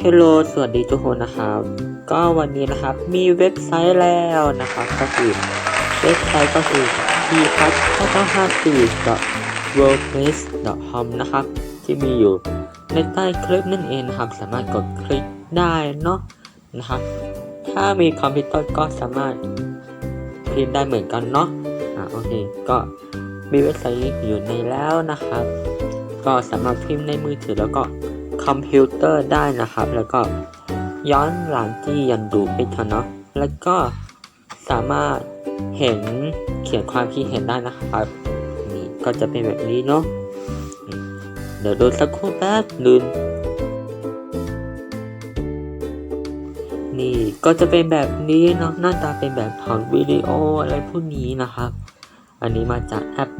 ฮลโลสวัสดีทุกคนนะครับ ก็วันนี้นะครับมีเว็บไซต์แล้วนะครับ ก็คือเว็บไซต์ก็คือ t p a s 954 wordpress com นะครับ ที่มีอยู่ในใต้คลิปนั่นเองนะครับ สามารถกดคลิกได้เนาะนะครับ ถ้ามีคอมพิวเตอร์ก็สามารถพิมพ์ได้เหมือนกันเนาะอ่าโอเคก็มีเว็บไซต์อยู่ในแล้วนะครับ ก็สามารถพิมพ์ในมือถือแล้วก็ คอมพิวเตอร์ได้นะครับ แล้วก็ย้อนหลังที่ยันดูไปเถอะเนาะแล้วก็สามารถเห็นเขียนความคิดเห็นได้นะครับนี่ก็จะเป็นแบบนี้เนาะเดี๋ยวดูสักครู่แป๊บนึงนี่ก็จะเป็นแบบนี้เนาะหน้าตาเป็นแบบถอนวิดีโออะไรพวกนี้นะครับ อันนี้มาจากแอป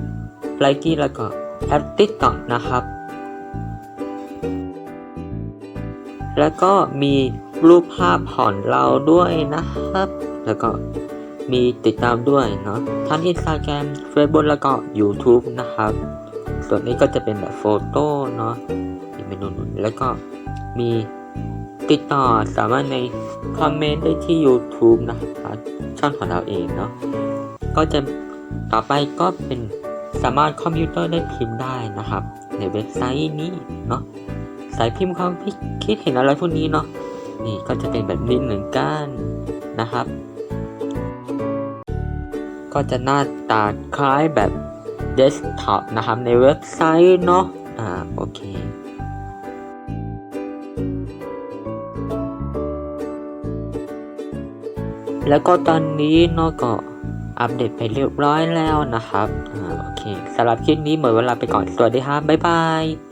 ไลกี้แล้วก็แอป TikTok นะครับ แล้วก็มีรูปภาพผ่อนเราด้วยนะครับ แล้วก็มีติดตามด้วยเนาะทั้ง Instagram Facebook แล้วก็ YouTube นะครับ ส่วนนี้ก็จะเป็นแบบโฟโต้เนาะอีกเมนูนึงแล้วก็มีติดต่อสามารถในคอมเมนต์ได้ที่ YouTube นะครับช่องของเราเองเนาะก็จะต่อไปก็เป็นสามารถคอมพิวเตอร์ได้พิมพ์ได้นะครับ ในเว็บไซต์นี้เนาะ สายพิมพ์ความคิดเห็นอะไรพวกนี้เนาะนี่ก็จะเป็นแบบนี้เหมือนกันนะครับ ก็จะหน้าตาคล้ายแบบเดสก์ท็อปนะครับ ในเว็บไซต์เนาะอ่าโอเคแล้วก็ตอนนี้เนาะก็อัปเดตไปเรียบร้อยแล้วนะครับ อ่า โอเค สำหรับคลิปนี้หมดเวลาไปก่อน สวัสดีครับ บ๊ายบาย